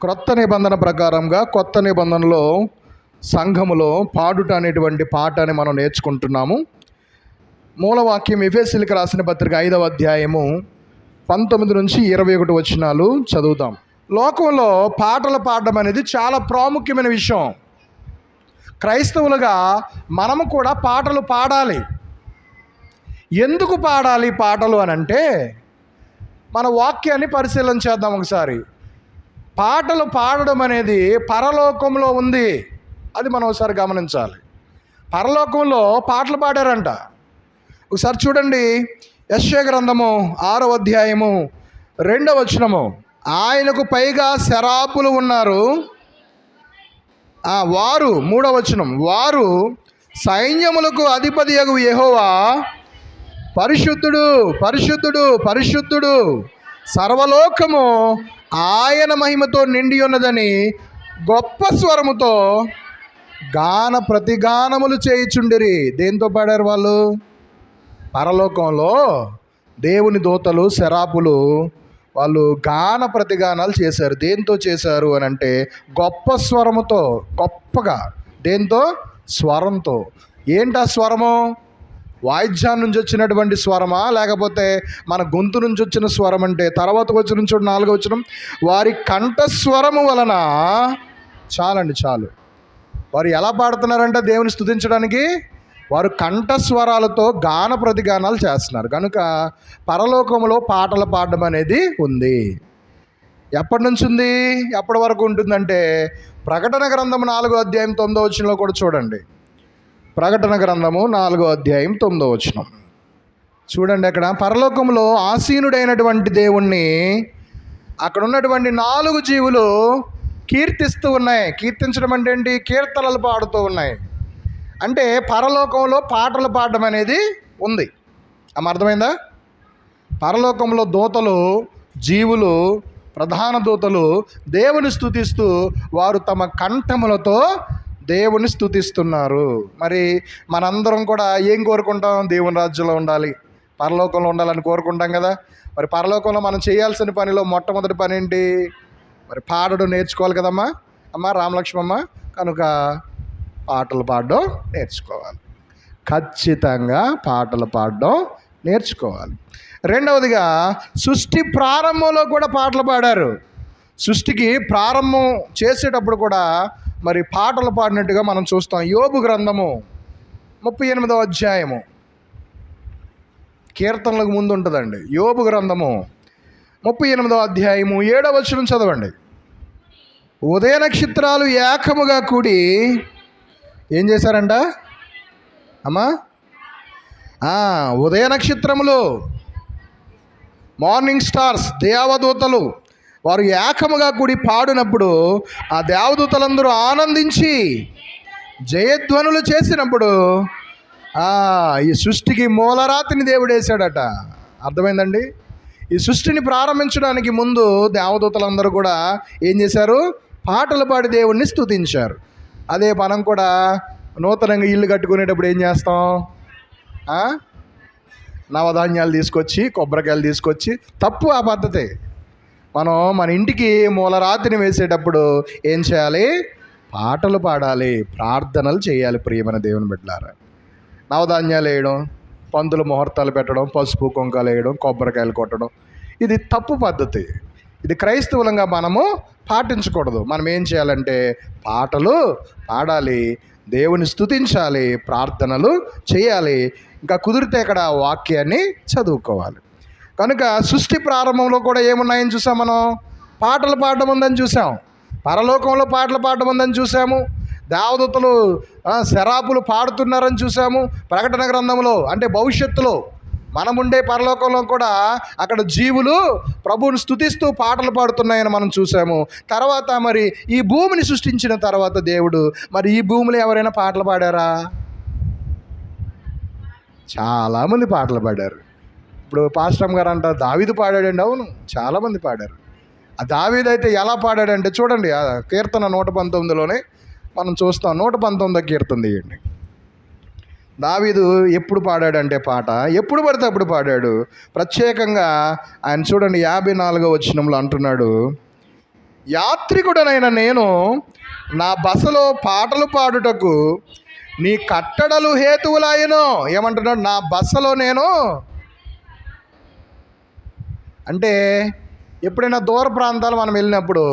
క్రొత్త నిబంధన ప్రకారంగా కొత్త నిబంధనలో సంఘములో పాడుట అనేటువంటి పాట అని మనం నేర్చుకుంటున్నాము. మూలవాక్యం ఎఫెసిల్కి రాసిన పత్రిక ఐదవ అధ్యాయము పంతొమ్మిది నుంచి ఇరవై ఒకటి వచనాలు చదువుతాం లోకంలో పాటలు పాడడం అనేది చాలా ప్రాముఖ్యమైన విషయం. క్రైస్తవులుగా మనము కూడా పాటలు పాడాలి. ఎందుకు పాడాలి పాటలు అని అంటే మన వాక్యాన్ని పరిశీలన చేద్దాం ఒకసారి. పాటలు పాడడం అనేది పరలోకంలో ఉంది. అది మనం ఒకసారి గమనించాలి. పరలోకంలో పాటలు పాడారంట. ఒకసారి చూడండి. యశ్వ గ్రంథము ఆరో అధ్యాయము రెండవ వచనము. ఆయనకు పైగా శరాపులు ఉన్నారు. ఆ, వారు మూడవ వచనం. వారు సైన్యములకు అధిపతి యగు యహోవా పరిశుద్ధుడు పరిశుద్ధుడు పరిశుద్ధుడు సర్వలోకము ఆయన మహిమతో నిండి ఉన్నదని గొప్ప స్వరముతో గాన ప్రతిగానములు చేయుచుండిరి. దేంతో పాడారు వాళ్ళు? పరలోకంలో దేవుని దూతలు శరాపులు వాళ్ళు గాన ప్రతిగానాలు చేశారు. దేంతో చేశారు అని అంటే గొప్ప స్వరముతో గొప్పగా. దేంతో? స్వరంతో. ఏంటి ఆ స్వరము? వాయిద్యాన్ని నుంచి వచ్చినటువంటి స్వరమా? లేకపోతే మన గొంతు నుంచి వచ్చిన స్వరం అంటే తర్వాత వచ్చిన చూడు నాలుగో వచ్చిన వారి కంఠస్వరము వలన చాలండి చాలు. వారు ఎలా పాడుతున్నారంటే దేవుని స్థుతించడానికి? వారు కంఠస్వరాలతో గాన ప్రతిగానాలు చేస్తున్నారు. కనుక పరలోకంలో పాటలు పాడడం అనేది ఉంది. ఎప్పటి నుంచి ఉంది? ఎప్పటి వరకు ఉంటుందంటే? ప్రకటన గ్రంథం నాలుగో అధ్యాయం తొమ్మిదో వచ్చినలో కూడా చూడండి. ప్రకటన గ్రంథము నాలుగో అధ్యాయం తొమ్మిదో వచనం. చూడండి అక్కడ పరలోకంలో ఆసీనుడైనటువంటి దేవుణ్ణి అక్కడ ఉన్నటువంటి నాలుగు జీవులు కీర్తిస్తూ ఉన్నాయి. కీర్తించడం అంటే ఏంటి? కీర్తనలు పాడుతూ ఉన్నాయి. అంటే పరలోకంలో పాటలు పాడడం అనేది ఉంది. అమ్మ అర్థమైందా? పరలోకంలో దూతలు జీవులు ప్రధాన దూతలు దేవుని స్థుతిస్తూ వారు తమ కంఠములతో దేవుని స్తుతిస్తున్నారు. మరి మనందరం కూడా ఏం కోరుకుంటాం? దేవుని రాజ్యంలో ఉండాలి. పరలోకంలో ఉండాలని కోరుకుంటాం కదా. మరి పరలోకంలో మనం చేయాల్సిన పనిలో మొట్టమొదటి పని ఏంటి? మరి పాడడం నేర్చుకోవాలి కదమ్మా. అమ్మ రామలక్ష్మమ్మ కనుక పాటలు పాడడం నేర్చుకోవాలి. ఖచ్చితంగా పాటలు పాడడం నేర్చుకోవాలి. రెండవదిగా సృష్టి ప్రారంభంలో కూడా పాటలు పాడారు. సృష్టికి ప్రారంభం చేసేటప్పుడు కూడా మరి పాటలు పాడినట్టుగా మనం చూస్తాం. యోబు గ్రంథము ముప్పై ఎనిమిదవ అధ్యాయము. కీర్తనలకు ముందు ఉంటుందండి. యోబు గ్రంథము ముప్పై ఎనిమిదవ అధ్యాయము ఏడవ వచనం చదవండి. ఉదయ నక్షత్రాలు ఏకముగా కూడి ఏం చేశారంట? అమ్మా? ఉదయ నక్షత్రములు మార్నింగ్ స్టార్స్ దేవదూతలు వారు ఏకముగా కూడి పాడినప్పుడు ఆ దేవదూతలందరూ ఆనందించి జయధ్వనులు చేసినప్పుడు ఈ సృష్టికి మూలరాతిని దేవుడేశాడట అర్థమైందండి? ఈ సృష్టిని ప్రారంభించడానికి ముందు దేవదూతలందరూ కూడా ఏం చేశారు? పాటలు పాడి దేవుణ్ణి స్తుతించారు. అదే మనం కూడా నూతనంగా ఇల్లు కట్టుకునేటప్పుడు ఏం చేస్తాం? నవధాన్యాలు తీసుకొచ్చి కొబ్బరికాయలు తీసుకొచ్చి తప్పు ఆ పద్ధతి. మనం మన ఇంటికి మూలరాతిని వేసేటప్పుడు ఏం చేయాలి? పాటలు పాడాలి ప్రార్థనలు చేయాలి ప్రియమైన దేవుని బిడ్డలారా. నవధాన్యాలు వేయడం పందులు ముహూర్తాలు పెట్టడం పసుపు కుంకాలు వేయడం కొబ్బరికాయలు కొట్టడం ఇది తప్పు పద్ధతి. ఇది క్రైస్తవులంగా మనము పాటించకూడదు. మనం ఏం చేయాలంటే పాటలు పాడాలి దేవుని స్తుతించాలి ప్రార్థనలు చేయాలి. ఇంకా కుదిరితే ఇక్కడ వాక్యాన్ని చదువుకోవాలి. కనుక సృష్టి ప్రారంభంలో కూడా ఏమున్నాయని చూసాం మనం? పాటలు పాడడం ఉందని చూసాం. పరలోకంలో పాటలు పాడడం ఉందని చూసాము. దేవదత్తులు శరాపులు పాడుతున్నారని చూసాము. ప్రకటన గ్రంథంలో అంటే భవిష్యత్తులో మనముండే పరలోకంలో కూడా అక్కడ జీవులు ప్రభువుని స్తుతిస్తూ పాటలు పాడుతున్నాయని మనం చూసాము. తర్వాత మరి ఈ భూమిని సృష్టించిన తర్వాత దేవుడు మరి ఈ భూమిలో ఎవరైనా పాటలు పాడారా? చాలామంది పాటలు పాడారు. ఇప్పుడు పాస్టమ్ గారు అంటారు దావీదు పాడాడండి. అవును చాలామంది పాడారు. ఆ దావీదు అయితే ఎలా పాడాడంటే చూడండి ఆ కీర్తన నూట పంతొమ్మిదిలోనే మనం చూస్తాం నూట పంతొమ్మిదో కీర్తన తీయండి. దావీదు ఎప్పుడు పాడాడంటే పాట ఎప్పుడు పడితే అప్పుడు పాడాడు. ప్రత్యేకంగా ఆయన చూడండి యాభై నాలుగో వచ్చినంలో అంటున్నాడు యాత్రికుడనైన నేను నా బసలో పాటలు పాడుటకు నీ కట్టడలు హేతువులాయను. ఏమంటున్నాడు నా బస్సలో నేను అంటే ఎప్పుడైనా దూర ప్రాంతాలు మనం వెళ్ళినప్పుడు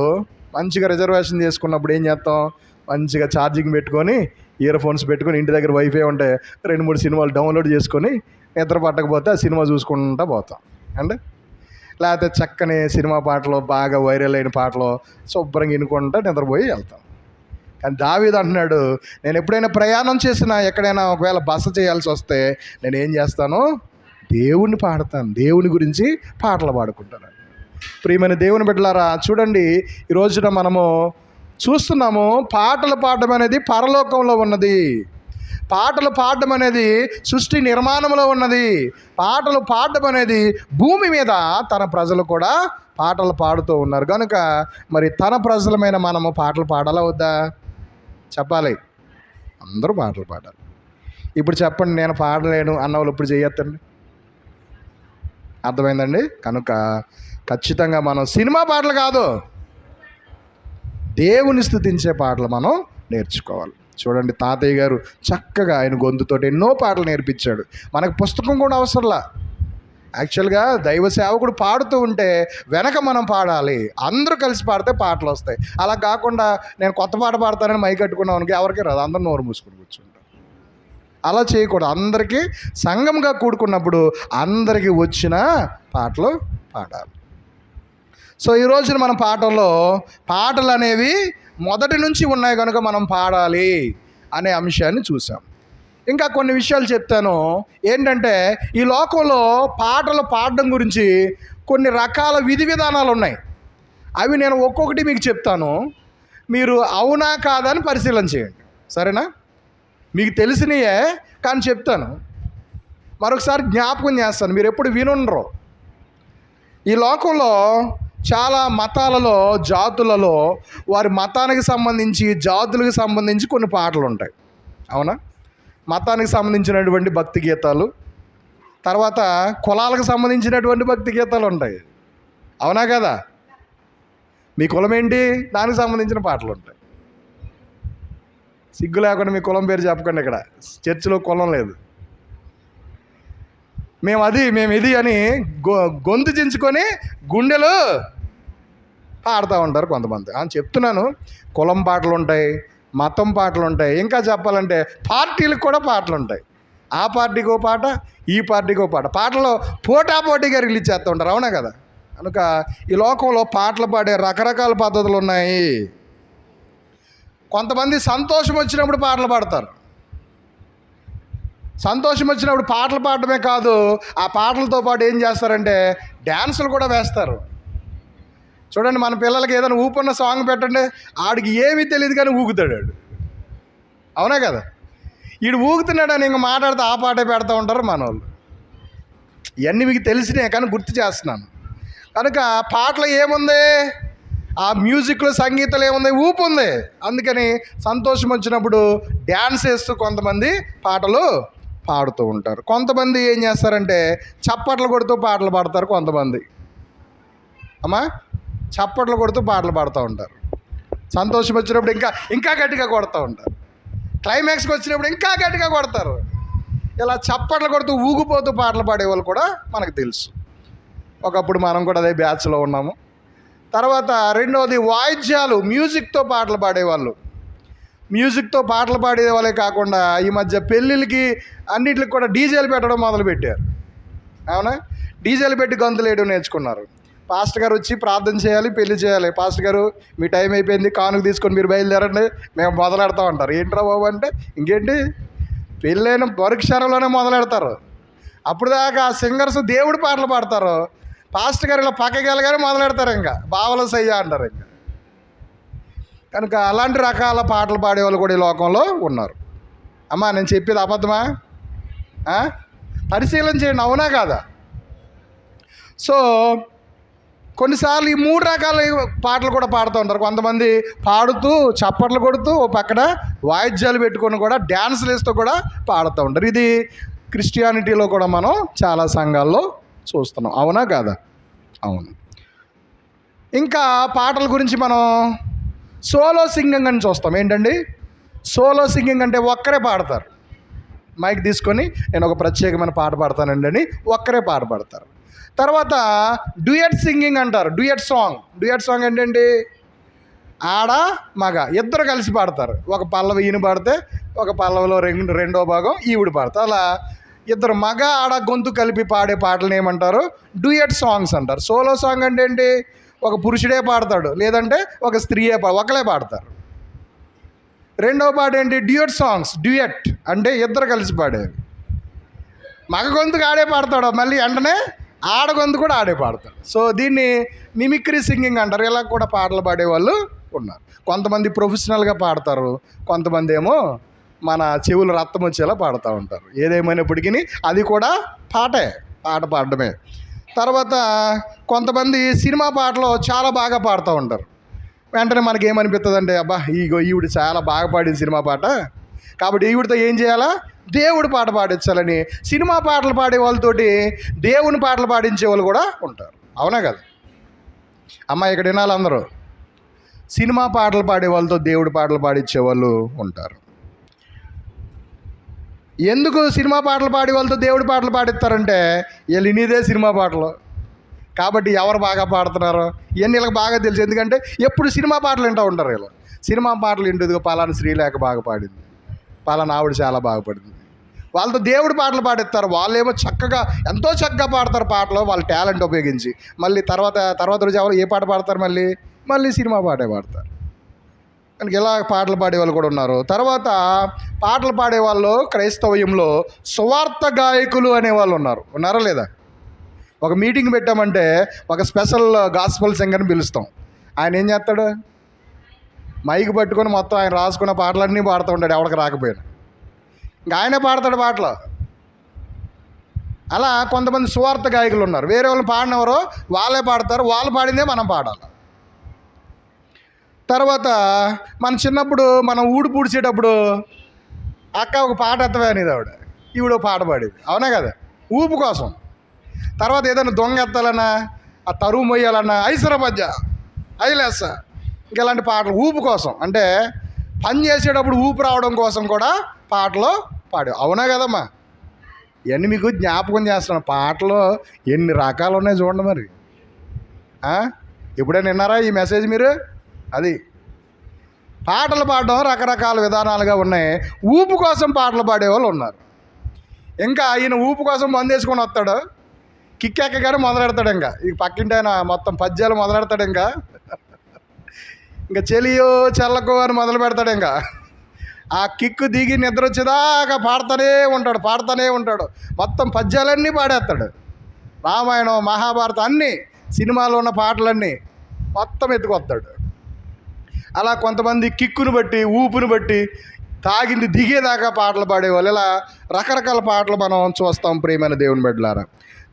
మంచిగా రిజర్వేషన్ చేసుకున్నప్పుడు ఏం చేస్తాం? మంచిగా ఛార్జింగ్ పెట్టుకొని ఇయర్ ఫోన్స్ పెట్టుకొని ఇంటి దగ్గర వైఫై ఉంటే రెండు మూడు సినిమాలు డౌన్లోడ్ చేసుకొని నిద్ర పట్టకపోతే ఆ సినిమా చూసుకుంటా పోతాం. అంటే లేకపోతే చక్కని సినిమా పాటలు బాగా వైరల్ అయిన పాటలు శుభ్రంగా వినుకుంటా నిద్రపోయి వెళ్తాం. కానీ దావీద్ అంటున్నాడు నేను ఎప్పుడైనా ప్రయాణం చేసినా ఎక్కడైనా ఒకవేళ బస చేయాల్సి వస్తే నేను ఏం చేస్తాను? దేవుణ్ణి పాడతాను. దేవుని గురించి పాటలు పాడుకుంటాను. ప్రియమైన దేవుని బిడ్డలారా చూడండి ఈ రోజున మనము చూస్తున్నాము పాటలు పాడడం అనేది పరలోకంలో ఉన్నది. పాటలు పాడడం అనేది సృష్టి నిర్మాణంలో ఉన్నది. పాటలు పాడడం అనేది భూమి మీద తన ప్రజలు కూడా పాటలు పాడుతూ ఉన్నారు. కనుక మరి తన ప్రజలమైన మనము పాటలు పాడాలా వద్దా? చెప్పాలి. అందరూ పాటలు పాడాలి. ఇప్పుడు చెప్పండి నేను పాడలేను అన్న వాళ్ళు ఇప్పుడు చేయొద్దండి. అర్థమైందండి? కనుక ఖచ్చితంగా మనం సినిమా పాటలు కాదు దేవుని స్థుతించే పాటలు మనం నేర్చుకోవాలి. చూడండి తాతయ్య గారు చక్కగా ఆయన గొంతుతోటి ఎన్నో పాటలు నేర్పించాడు. మనకు పుస్తకం కూడా అవసరంలా. యాక్చువల్గా దైవ సేవకుడు పాడుతూ ఉంటే వెనక మనం పాడాలి. అందరూ కలిసి పాడితే పాటలు వస్తాయి. అలా కాకుండా నేను కొత్త పాట పాడతానని మై కట్టుకున్నానికి ఎవరికి రాదు. అందరూ నోరు మూసుకుని కూర్చుంటారు అలా చేయకూడదు. అందరికీ సంఘంగా కూడుకున్నప్పుడు అందరికీ వచ్చిన పాటలు పాడాలి. సో ఈ రోజున మన పాటల్లో పాటలు అనేవి మొదటి నుంచి ఉన్నాయి కనుక మనం పాడాలి అనే అంశాన్ని చూసాం ఇంకా కొన్ని విషయాలు చెప్తాను. ఏంటంటే ఈ లోకంలో పాటలు పాడడం గురించి కొన్ని రకాల విధి విధానాలు ఉన్నాయి. అవి నేను ఒక్కొక్కటి మీకు చెప్తాను. మీరు అవునా కాదా అని పరిశీలన చేయండి. సరేనా? మీకు తెలిసినయే కానీ చెప్తాను. మరొకసారి జ్ఞాపకం చేస్తాను. మీరు ఎప్పుడు వినుండరు. ఈ లోకంలో చాలా మతాలలో జాతులలో వారి మతానికి సంబంధించి జాతులకు సంబంధించి కొన్ని పాటలు ఉంటాయి. అవునా? మతానికి సంబంధించినటువంటి భక్తి గీతాలు. తర్వాత కులాలకు సంబంధించినటువంటి భక్తి గీతాలు ఉంటాయి. అవునా కదా? మీ కులం ఏంటి? దానికి సంబంధించిన పాటలు ఉంటాయి. సిగ్గు లేకుండా మీ కులం పేరు చెప్పకండి ఇక్కడ. చర్చిలో కులం లేదు. మేము అది మేము ఇది అని గొ గొంతు చించుకొని గుండెలు పాడుతూ ఉంటారు కొంతమంది. అని చెప్తున్నాను. కులం పాటలు ఉంటాయి మతం పాటలు ఉంటాయి. ఇంకా చెప్పాలంటే పార్టీలకు కూడా పాటలు ఉంటాయి. ఆ పార్టీకి ఓ పాట ఈ పార్టీకి ఓ పాట. పాటలు పోటాపోటీగా రిలీజ్ చేస్తూ ఉంటారు. అవునా కదా? కనుక ఈ లోకంలో పాటలు పాడే రకరకాల పద్ధతులు ఉన్నాయి. కొంతమంది సంతోషం వచ్చినప్పుడు పాటలు పాడతారు. సంతోషం వచ్చినప్పుడు పాటలు పాడటమే కాదు ఆ పాటలతో పాటు ఏం చేస్తారంటే డ్యాన్సులు కూడా వేస్తారు. చూడండి మన పిల్లలకి ఏదైనా ఊపున్న సాంగ్ పెట్టండి ఆడికి ఏమీ తెలియదు కానీ ఊగుతాడు ఆడు. అవునా కదా? ఈడు ఊగుతున్నాడని ఇంక మాట్లాడితే ఆ పాటే పెడతా ఉంటారు మన వాళ్ళు ఇవన్నీ మీకు తెలిసినాయి కానీ గుర్తు చేస్తున్నాను. కనుక పాటలు ఏముంది? ఆ మ్యూజిక్లో సంగీతంలో ఏముంది? ఊపు ఉంది. అందుకని సంతోషం వచ్చినప్పుడు డ్యాన్స్ వేస్తూ కొంతమంది పాటలు పాడుతూ ఉంటారు. కొంతమంది ఏం చేస్తారంటే చప్పట్లు కొడుతూ పాటలు పాడతారు కొంతమంది. అమ్మా? చప్పట్లు కొడుతూ పాటలు పాడుతూ ఉంటారు. సంతోషం వచ్చినప్పుడు ఇంకా ఇంకా గట్టిగా కొడుతూ ఉంటారు. క్లైమాక్స్కి వచ్చినప్పుడు ఇంకా గట్టిగా కొడతారు. ఇలా చప్పట్లు కొడుతూ ఊగిపోతూ పాటలు పాడేవాళ్ళు కూడా మనకు తెలుసు. ఒకప్పుడు మనం కూడా అదే బ్యాచ్లో ఉన్నాము. తర్వాత రెండవది వాయిద్యాలు మ్యూజిక్తో పాటలు పాడేవాళ్ళు. మ్యూజిక్తో పాటలు పాడే వాళ్ళే కాకుండా ఈ మధ్య పెళ్ళిళ్ళకి అన్నిటికి కూడా డీజేలు పెట్టడం మొదలుపెట్టారు. అవునా? డీజేలు పెట్టి గంతులు వేయడం నేర్చుకున్నారు. పాస్టర్ గారు వచ్చి ప్రార్థన చేయాలి పెళ్ళి చేయాలి. పాస్టర్ గారు మీ టైం అయిపోయింది కానుక తీసుకొని మీరు బయలుదేరండి మేము మొదలెడతా ఉంటారు ఏంట్రా బాబు అంటే ఇంకేంటి? పెళ్ళైన పరీక్షరంలోనే మొదలెడతారు. అప్పుడు దాకా ఆ సింగర్స్ దేవుడి పాటలు పాడతారు. పాస్ట్ గారు ఇలా పక్కకి మొదలెడతారు ఇంకా. బావల సయ్య అంటారు ఇంకా. కనుక అలాంటి రకాల పాటలు పాడేవాళ్ళు కూడా ఈ లోకంలో ఉన్నారు. అమ్మా నేను చెప్పేది అబద్ధమా? పరిశీలన చేయండి అవునా కాదా? సో కొన్నిసార్లు ఈ మూడు రకాల పాటలు కూడా పాడుతూ ఉంటారు. కొంతమంది పాడుతూ చప్పట్లు కొడుతూ ఓ పక్కన వాయిద్యాలు పెట్టుకొని కూడా డ్యాన్సులు వేస్తూ కూడా పాడుతూ ఉంటారు. ఇది క్రిస్టియానిటీలో కూడా మనం చాలా సంఘాల్లో చూస్తున్నాం. అవునా కాదా? అవును. ఇంకా పాటల గురించి మనం సోలో సింగింగ్ అని చూస్తాం. ఏంటండి? సోలో సింగింగ్ అంటే ఒక్కరే పాడతారు. మైక్ తీసుకొని నేను ఒక ప్రత్యేకమైన పాట పాడతానండి అని ఒక్కరే పాట పాడతారు. తర్వాత డ్యూయట్ సింగింగ్ అంటారు. Duet song. డ్యూయట్ సాంగ్ ఏంటండి? ఆడ మగ ఇద్దరు కలిసి పాడతారు. ఒక పల్లవి ఈయన పాడితే ఒక పల్లవిలో రెండు రెండో భాగం ఈవిడ పాడతారు. అలా ఇద్దరు మగ ఆడ గొంతు కలిపి పాడే పాటలు ఏమంటారు? డ్యూయట్ సాంగ్స్ అంటారు. సోలో సాంగ్ అంటే ఏంటి? ఒక పురుషుడే పాడతాడు లేదంటే ఒక స్త్రీయే పా ఒకలే పాడతారు. రెండవ పాట ఏంటి? డ్యూయట్ సాంగ్స్ డ్యూయట్ అంటే ఇద్దరు కలిసి పాడేవి. మగ గొంతుకు ఆడే పాడతాడు మళ్ళీ వెంటనే ఆడ గొంతు కూడా ఆడే పాడతాడు. సో దీన్ని మిమిక్రీ సింగింగ్ అంటారు. ఇలా కూడా పాటలు పాడేవాళ్ళు ఉన్నారు. కొంతమంది ప్రొఫెషనల్గా పాడతారు కొంతమంది ఏమో మన చెవులు రక్తం వచ్చేలా పాడుతూ ఉంటారు. ఏదేమైనప్పటికీ అది కూడా పాటే పాట పాడడమే. తర్వాత కొంతమంది సినిమా పాటలు చాలా బాగా పాడుతూ ఉంటారు. వెంటనే మనకి ఏమనిపిస్తుంది అంటే అబ్బా ఈగో ఈవిడ చాలా బాగా పాడింది సినిమా పాట. కాబట్టి ఈవిడతో ఏం చేయాలా? దేవుడి పాట పాడించాలని సినిమా పాటలు పాడే వాళ్ళతోటి దేవుని పాటలు పాడించే వాళ్ళు కూడా ఉంటారు. అవునా కదా? అమ్మ ఇక్కడ వినాలి అందరూ? సినిమా పాటలు పాడే వాళ్ళతో దేవుడి పాటలు పాడించే వాళ్ళు ఉంటారు. ఎందుకు సినిమా పాటలు పాడి వాళ్ళతో దేవుడి పాటలు పాడిస్తారంటే వీళ్ళు ఇనిదే సినిమా పాటలు. కాబట్టి ఎవరు బాగా పాడుతున్నారో? ఇవన్నీ వీళ్ళకి బాగా తెలుసు. ఎందుకంటే ఎప్పుడు సినిమా పాటలు వింటూ ఉంటారు వీళ్ళు. సినిమా పాటలు ఇంటిదిగో పలానా శ్రీలేఖ బాగా పాడింది. పలానా ఆవిడ చాలా బాగా పాడింది. వాళ్ళతో దేవుడి పాటలు పాడిస్తారు. వాళ్ళేమో చక్కగా ఎంతో చక్కగా పాడతారు పాటలు. వాళ్ళ టాలెంట్ ఉపయోగించి. మళ్ళీ తర్వాత తర్వాత రోజు ఎవరు ఏ పాట పాడతారు మళ్ళీ? మళ్ళీ సినిమా పాటే పాడతారు. కనుక ఇలా పాటలు పాడే వాళ్ళు కూడా ఉన్నారు. తర్వాత పాటలు పాడే వాళ్ళు క్రైస్తవయంలో సువార్త గాయకులు అనే వాళ్ళు ఉన్నారు. ఉన్నారా లేదా? ఒక మీటింగ్ పెట్టామంటే ఒక స్పెషల్ గాస్పల్ సింగర్ని పిలుస్తాం. ఆయన ఏం చేస్తాడు? మైక్ పట్టుకొని మొత్తం ఆయన రాసుకున్న పాటలన్నీ పాడుతూ ఉంటాడు ఎవరికి రాకపోయినా. ఇంకా ఆయనే పాడతాడు పాటలు. అలా కొంతమంది సువార్త గాయకులు ఉన్నారు. వేరే వాళ్ళు పాడినవరో వాళ్ళే పాడతారు వాళ్ళు పాడిందే మనం పాడాలి. తర్వాత మన చిన్నప్పుడు మనం ఊడు పూడ్చేటప్పుడు అక్క ఒక పాట ఎత్తవే అనేది ఆవిడ. ఈవిడ పాట పాడేది. అవునా కదా? ఊపు కోసం. తర్వాత ఏదైనా దొంగ ఎత్తాలన్నా ఆ తరువు మొయ్యాలన్నా ఐసర మధ్య ఐలేస ఇంక ఇలాంటి పాటలు ఊపు కోసం. అంటే పని చేసేటప్పుడు ఊపు రావడం కోసం కూడా పాటలు పాడు అవునా కదమ్మా? ఇవన్నీ మీకు జ్ఞాపకం చేస్తున్నాను. పాటలు ఎన్ని రకాలు ఉన్నాయి చూడండి మరి. ఎప్పుడైనా విన్నారా ఈ మెసేజ్ మీరు? అది. పాటలు పాడడం రకరకాల విధానాలుగా ఉన్నాయి. ఊపు కోసం పాటలు పాడేవాళ్ళు ఉన్నారు. ఇంకా ఈయన ఊపు కోసం మందేసుకొని వస్తాడు. కిక్ ఎక్కగానే మొదలెడతాడు ఇంకా. ఈ పక్కింటి ఆయన మొత్తం పద్యాలు మొదలెడతాడు ఇంకా. ఇంకా చెలియో చల్లకో అని మొదలు పెడతాడు ఇంకా. ఆ కిక్కు దిగి నిద్ర వచ్చేదాకా పాడుతూనే ఉంటాడు పాడుతూనే ఉంటాడు. మొత్తం పద్యాలన్నీ పాడేస్తాడు. రామాయణం మహాభారతం అన్నీ సినిమాలో ఉన్న పాటలన్నీ మొత్తం ఎత్తుకొస్తాడు. అలా కొంతమంది కిక్కును బట్టి ఊపును బట్టి తాగింది దిగేదాకా పాటలు పాడేవాళ్ళు. ఇలా రకరకాల పాటలు మనం చూస్తాం ప్రియమైన దేవుని బిడ్డలారా.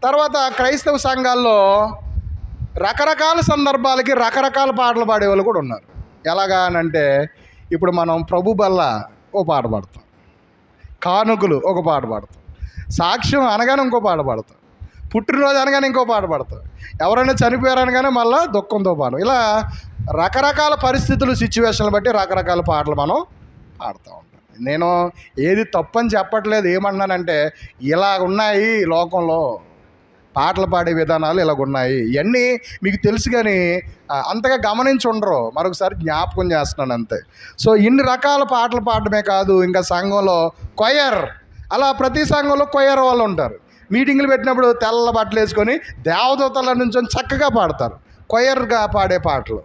తర్వాత క్రైస్తవ సంఘాల్లో రకరకాల సందర్భాలకి రకరకాల పాటలు పాడేవాళ్ళు కూడా ఉన్నారు. ఎలాగా అని అంటే ఇప్పుడు మనం ప్రభు బల్ల ఓ పాట పాడతాం. కానుకలు ఒక పాట పాడతాం. సాక్ష్యం అనగానే ఇంకో పాట పాడతాం. పుట్టినరోజు అనగానే ఇంకో పాట పాడతాం. ఎవరైనా చనిపోయారు అనగానే మళ్ళీ దుఃఖంతో పాను ఇలా రకరకాల పరిస్థితులు సిచ్యువేషన్లు బట్టి రకరకాల పాటలు మనం పాడుతూ ఉంటాం. నేను ఏది తప్పని చెప్పట్లేదు. ఏమన్నానంటే ఇలా ఉన్నాయి లోకంలో. పాటలు పాడే విధానాలు ఇలాగ ఉన్నాయి ఇవన్నీ మీకు తెలుసు కానీ అంతగా గమనించి ఉండరు. మరొకసారి జ్ఞాపకం చేస్తున్నాను అంతే. సో ఇన్ని రకాల పాటలు పాడడమే కాదు ఇంకా సంఘంలో కొయర్ అలా ప్రతి సంఘంలో కొయ్యర్ వాళ్ళు ఉంటారు. మీటింగ్లు పెట్టినప్పుడు తెల్ల బట్టలు వేసుకొని దేవదూతల నుంచి చక్కగా పాడతారు. కొయర్గా పాడే పాటలు.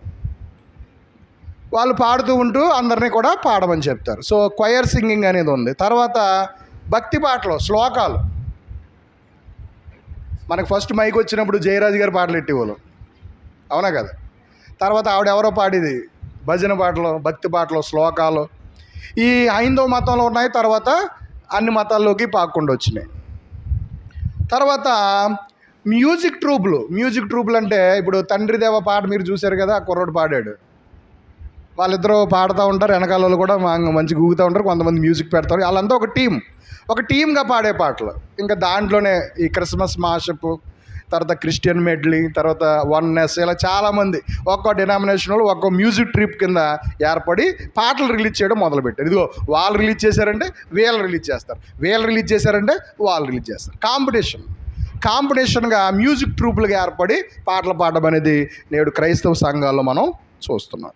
వాళ్ళు పాడుతూ ఉంటూ అందరినీ కూడా పాడమని చెప్తారు. సో కొయర్ సింగింగ్ అనేది ఉంది. తర్వాత భక్తి పాటలు శ్లోకాలు. మనకు ఫస్ట్ మైక్ వచ్చినప్పుడు జయరాజు గారి పాటలు ఎట్టేవాళ్ళు అవునా కదా? తర్వాత ఆవిడ ఎవరో పాడేది? భజన పాటలు భక్తి పాటలు శ్లోకాలు. ఈ హైందవ మతంలో ఉన్నాయి. తర్వాత అన్ని మతాల్లోకి పాకుండా వచ్చినాయి తర్వాత మ్యూజిక్ ట్రూపులు. మ్యూజిక్ ట్రూపులు అంటే ఇప్పుడు తండ్రి దేవ పాట మీరు చూశారు కదా కుర్రోడు పాడాడు. వాళ్ళిద్దరూ పాడుతూ ఉంటారు వెనకాలలో కూడా మంచి గూగుతూ ఉంటారు కొంతమంది మ్యూజిక్ పెడతారు. వాళ్ళంతా ఒక టీం. ఒక టీమ్గా పాడే పాటలు. ఇంకా దాంట్లోనే ఈ క్రిస్మస్ మాషప్ తర్వాత క్రిస్టియన్ మెడ్లీ తర్వాత వన్నెస్ ఇలా చాలామంది. ఒక్కో డినామినేషన్ వాళ్ళు ఒక్కో మ్యూజిక్ ట్రిప్ కింద ఏర్పడి పాటలు రిలీజ్ చేయడం మొదలుపెట్టారు. ఇదిగో వాళ్ళు రిలీజ్ చేశారంటే వీళ్ళు రిలీజ్ చేస్తారు. వీళ్ళు రిలీజ్ చేశారంటే వాళ్ళు రిలీజ్ చేస్తారు. కాంపిటీషన్ కాంపిటీషన్గా మ్యూజిక్ ట్రూపులుగా ఏర్పడి పాటలు పాడడం అనేది నేడు క్రైస్తవ సంఘాల్లో మనం చూస్తున్నాం.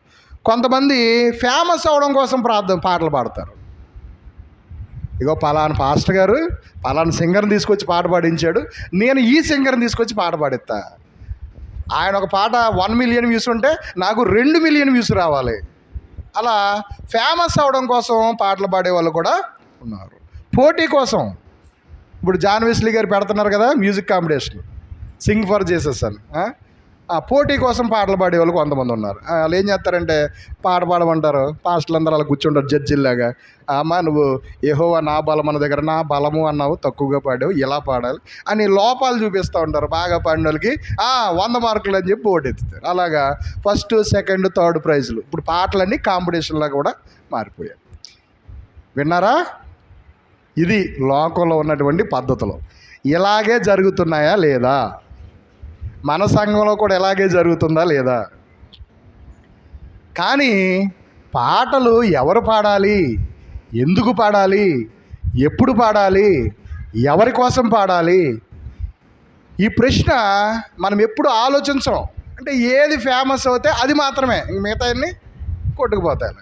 కొంతమంది ఫేమస్ అవడం కోసం ప్రార్థన పాటలు పాడతారు. ఇగో పలానా పాస్టర్ గారు పలానా సింగర్ని తీసుకొచ్చి పాట పాడించాడు. నేను ఈ సింగర్ని తీసుకొచ్చి పాట పాడిస్తా. ఆయన ఒక పాట వన్ మిలియన్ వ్యూస్ ఉంటే నాకు రెండు మిలియన్ వ్యూస్ రావాలి. అలా ఫేమస్ అవడం కోసం పాటలు పాడే వాళ్ళు కూడా ఉన్నారు. పోటీ కోసం. ఇప్పుడు జాన్ వెస్లీ గారు పెడుతున్నారు కదా music competition sing for Jesus అని ఆ? పోటీ కోసం పాటలు పాడే వాళ్ళు కొంతమంది ఉన్నారు. వాళ్ళు ఏం చేస్తారంటే పాట పాడమంటారు. పాస్టర్లు అందరూ అలా కూర్చుంటారు జడ్జిల్లాగా. అమ్మ నువ్వు ఏహోవా నా బలం మన దగ్గర నా బలము అన్నావు తక్కువగా పాడావు ఇలా పాడాలి అని లోపాలు చూపిస్తూ ఉంటారు. బాగా పాడిన వాళ్ళకి వంద మార్కులు అని చెప్పి ఓటెత్తుతారు అలాగా ఫస్ట్ సెకండ్ థర్డ్ ప్రైజ్లు. ఇప్పుడు పాటలన్నీ కాంపిటీషన్లా కూడా మారిపోయాయి. విన్నారా? ఇది లోకంలో ఉన్నటువంటి పద్ధతులు. ఇలాగే జరుగుతున్నాయా లేదా? మన సంఘంలో కూడా ఇలాగే జరుగుతుందా లేదా? కానీ పాటలు ఎవరు పాడాలి? ఎందుకు పాడాలి? ఎప్పుడు పాడాలి? ఎవరి కోసం పాడాలి? ఈ ప్రశ్న మనం ఎప్పుడు ఆలోచించం. అంటే ఏది ఫేమస్ అవుతే అది మాత్రమే. ఇంక మిగతా అన్ని కొట్టుకుపోతాయి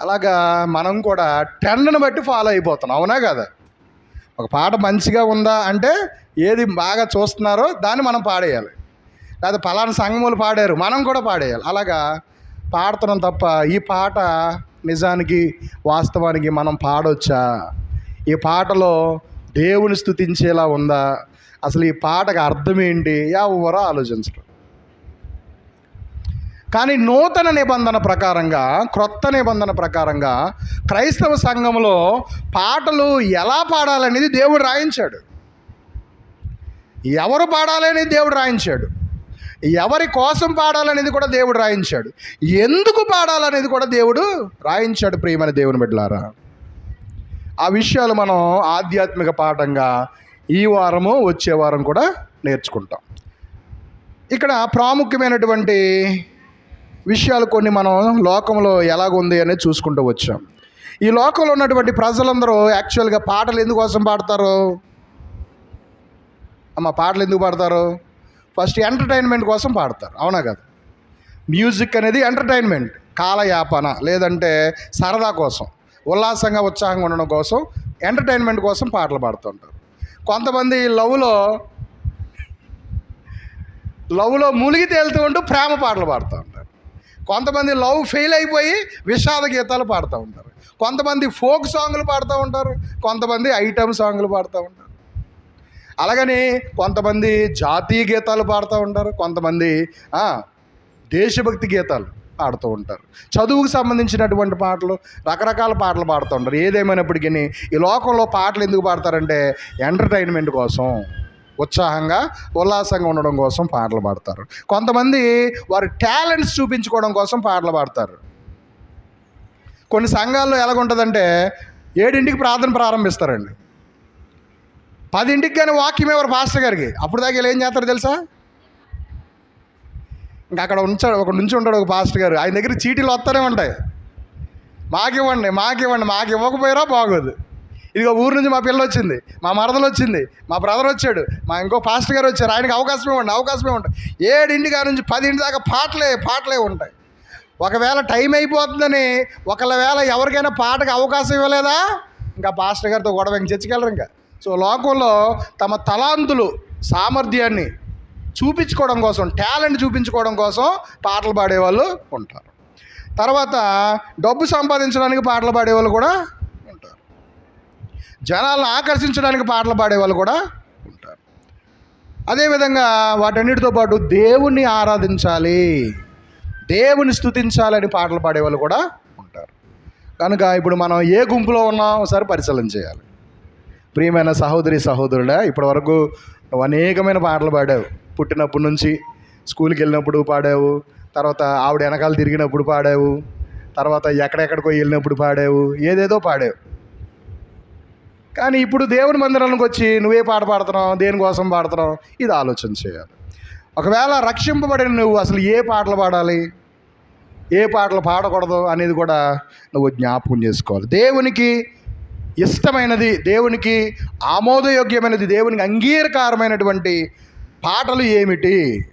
అలాగా మనం కూడా ట్రెండ్ని బట్టి ఫాలో అయిపోతున్నాం. అవునా కదా? ఒక పాట మంచిగా ఉందా అంటే ఏది బాగా చూస్తున్నారో దాన్ని మనం పాడేయాలి. లేదా పలానా సంగములు పాడారు మనం కూడా పాడేయాలి. అలాగా పాడుతున్నాం తప్ప ఈ పాట నిజానికి వాస్తవానికి మనం పాడొచ్చా? ఈ పాటలో దేవుని స్థుతించేలా ఉందా? అసలు ఈ పాటకు అర్థం ఏంటి? ఎవరో ఆలోచించడం కానీ నూతన నిబంధన ప్రకారంగా క్రొత్త నిబంధన ప్రకారంగా క్రైస్తవ సంఘంలో పాటలు ఎలా పాడాలనేది దేవుడు రాయించాడు. ఎవరు పాడాలనేది దేవుడు రాయించాడు. ఎవరి కోసం పాడాలనేది కూడా దేవుడు రాయించాడు. ఎందుకు పాడాలనేది కూడా దేవుడు రాయించాడు ప్రియమైన దేవుని బిడ్డలారా. ఆ విషయాలు మనం ఆధ్యాత్మిక పాఠంగా ఈ వారము వచ్చే వారం కూడా నేర్చుకుంటాం. ఇక్కడ ప్రాముఖ్యమైనటువంటి విషయాలు కొన్ని మనం లోకంలో ఎలాగుంది అనేది చూసుకుంటూ వచ్చాం. ఈ లోకంలో ఉన్నటువంటి ప్రజలందరూ యాక్చువల్గా పాటలు ఎందుకోసం పాడతారు? అమ్మ పాటలు ఎందుకు పాడతారు? ఫస్ట్ ఎంటర్టైన్మెంట్ కోసం పాడతారు అవునా కదా? మ్యూజిక్ అనేది ఎంటర్టైన్మెంట్ కాలయాపన లేదంటే సరదా కోసం ఉల్లాసంగా ఉత్సాహంగా ఉండడం కోసం ఎంటర్టైన్మెంట్ కోసం పాటలు పాడుతుంటారు కొంతమంది లవ్లో లవ్లో మునిగి తేలుతూ ఉంటూ ప్రేమ పాటలు పాడుతూ ఉంటారు. కొంతమంది లవ్ ఫెయిల్ అయిపోయి విషాద గీతాలు పాడుతూ ఉంటారు. కొంతమంది ఫోక్ సాంగ్లు పాడుతూ ఉంటారు. కొంతమంది ఐటమ్ సాంగ్లు పాడుతూ ఉంటారు. అలాగని కొంతమంది జాతీయ గీతాలు పాడుతూ ఉంటారు. కొంతమంది దేశభక్తి గీతాలు పాడుతూ ఉంటారు. చదువుకు సంబంధించినటువంటి పాటలు రకరకాల పాటలు పాడుతూ ఉంటారు. ఏదేమైనప్పటికీ ఈ లోకంలో పాటలు ఎందుకు పాడతారంటే ఎంటర్టైన్మెంట్ కోసం. ఉత్సాహంగా ఉల్లాసంగా ఉండడం కోసం పాటలు పాడతారు. కొంతమంది వారి టాలెంట్స్ చూపించుకోవడం కోసం పాటలు పాడతారు. కొన్ని సంఘాల్లో ఎలాగుంటుందంటే ఏడింటికి ప్రార్థన ప్రారంభిస్తారండి. పదింటికి కానీ వాక్యం ఎవరు పాస్టర్ గారికి. అప్పుడు దాకా వీళ్ళు ఏం చేస్తారు తెలుసా? ఇంకా అక్కడ ఉంచాడు ఒక నుంచి ఉంటాడు ఒక పాస్టర్ గారు. ఆయన దగ్గర చీటీలు వస్తూనే ఉంటాయి. మాకివ్వండి మాకివ్వండి మాకు ఇవ్వకపోయారా బాగోదు. ఇదిగో ఊరు నుంచి మా పిల్ల వచ్చింది మా మరదలు వచ్చింది మా బ్రదర్ వచ్చాడు మా ఇంకో పాస్టర్ గారు వచ్చారు ఆయనకి అవకాశం ఇవ్వండి అవకాశం ఇవ్వండి ఏడింటి గారి నుంచి పదింటి దాకా పాటలే పాటలే ఉంటాయి. ఒకవేళ టైం అయిపోతుందని ఒకవేళ ఎవరికైనా పాటకు అవకాశం ఇవ్వలేదా? ఇంకా పాస్టర్ గారితో గొడవ ఇంక చర్చకెళ్ళరు ఇంకా. సో లోకంలో తమ తలాంతులు సామర్థ్యాన్ని చూపించుకోవడం కోసం టాలెంట్ చూపించుకోవడం కోసం పాటలు పాడేవాళ్ళు ఉంటారు. తర్వాత డబ్బు సంపాదించడానికి పాటలు పాడేవాళ్ళు కూడా జనాలను ఆకర్షించడానికి పాటలు పాడేవాళ్ళు కూడా ఉంటారు. అదేవిధంగా వాటన్నిటితో పాటు దేవుణ్ణి ఆరాధించాలి దేవుని స్తుతించాలని పాటలు పాడేవాళ్ళు కూడా ఉంటారు. కనుక ఇప్పుడు మనం ఏ గుంపులో ఉన్నాం ఒకసారి పరిశీలన చేయాలి. ప్రియమైన సహోదరి సహోదరుడా ఇప్పటి వరకు నువ్వు అనేకమైన పాటలు పాడావు. పుట్టినప్పటి నుంచి స్కూల్కి వెళ్ళినప్పుడు పాడావు తర్వాత ఆవిడ వెనకాల తిరిగినప్పుడు పాడావు తర్వాత ఎక్కడెక్కడికో వెళ్ళినప్పుడు పాడావు ఏదేదో పాడావు. కానీ ఇప్పుడు దేవుని మందిరానికి వచ్చి నువ్వే పాట పాడుతున్నావు దేనికోసం పాడుతున్నావు? ఇది ఆలోచన చేయాలి. ఒకవేళ రక్షింపబడిన నువ్వు అసలు ఏ పాటలు పాడాలి? ఏ పాటలు పాడకూడదు అనేది కూడా నువ్వు జ్ఞాపకం చేసుకోవాలి. దేవునికి ఇష్టమైనది దేవునికి ఆమోదయోగ్యమైనది దేవునికి అంగీకారమైనటువంటి పాటలు ఏమిటి?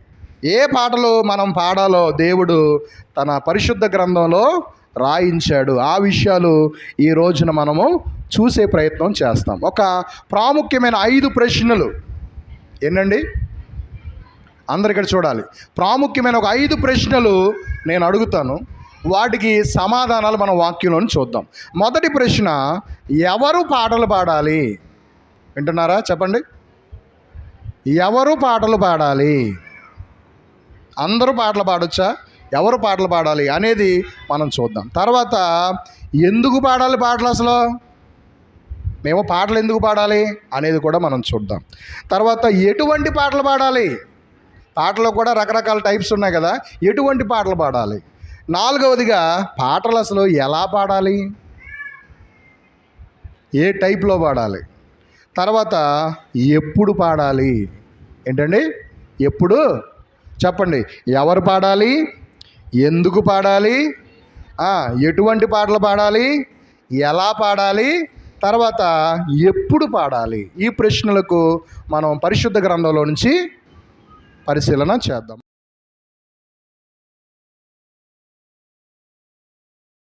ఏ పాటలు మనం పాడాలో దేవుడు తన పరిశుద్ధ గ్రంథంలో రాయించాడు. ఆ విషయాలు ఈ రోజున మనము చూసే ప్రయత్నం చేస్తాం. ఒక ప్రాముఖ్యమైన ఐదు ప్రశ్నలు ఏంటండి అందరు ఇక్కడ చూడాలి. ప్రాముఖ్యమైన ఒక ఐదు ప్రశ్నలు నేను అడుగుతాను. వాటికి సమాధానాలు మన వాక్యంలోని చూద్దాం. మొదటి ప్రశ్న ఎవరు పాటలు పాడాలి? వింటున్నారా? చెప్పండి. ఎవరు పాటలు పాడాలి? అందరూ పాటలు పాడొచ్చా? ఎవరు పాటలు పాడాలి అనేది మనం చూద్దాం. తర్వాత ఎందుకు పాడాలి పాటలు అసలు? మేము పాటలు ఎందుకు పాడాలి అనేది కూడా మనం చూద్దాం. తర్వాత ఎటువంటి పాటలు పాడాలి? పాటలో కూడా రకరకాల టైప్స్ ఉన్నాయి కదా. ఎటువంటి పాటలు పాడాలి? నాలుగవదిగా పాటలు అసలు ఎలా పాడాలి? ఏ టైప్లో పాడాలి? తర్వాత ఎప్పుడు పాడాలి? ఏంటండి? ఎప్పుడు? చెప్పండి. ఎవరు పాడాలి? ఎందుకు పాడాలి? ఎటువంటి పాటలు పాడాలి? ఎలా పాడాలి? తర్వాత ఎప్పుడు పాడాలి? ఈ ప్రశ్నలకు మనం పరిశుద్ధ గ్రంథంలో నుంచి పరిశీలన చేద్దాం.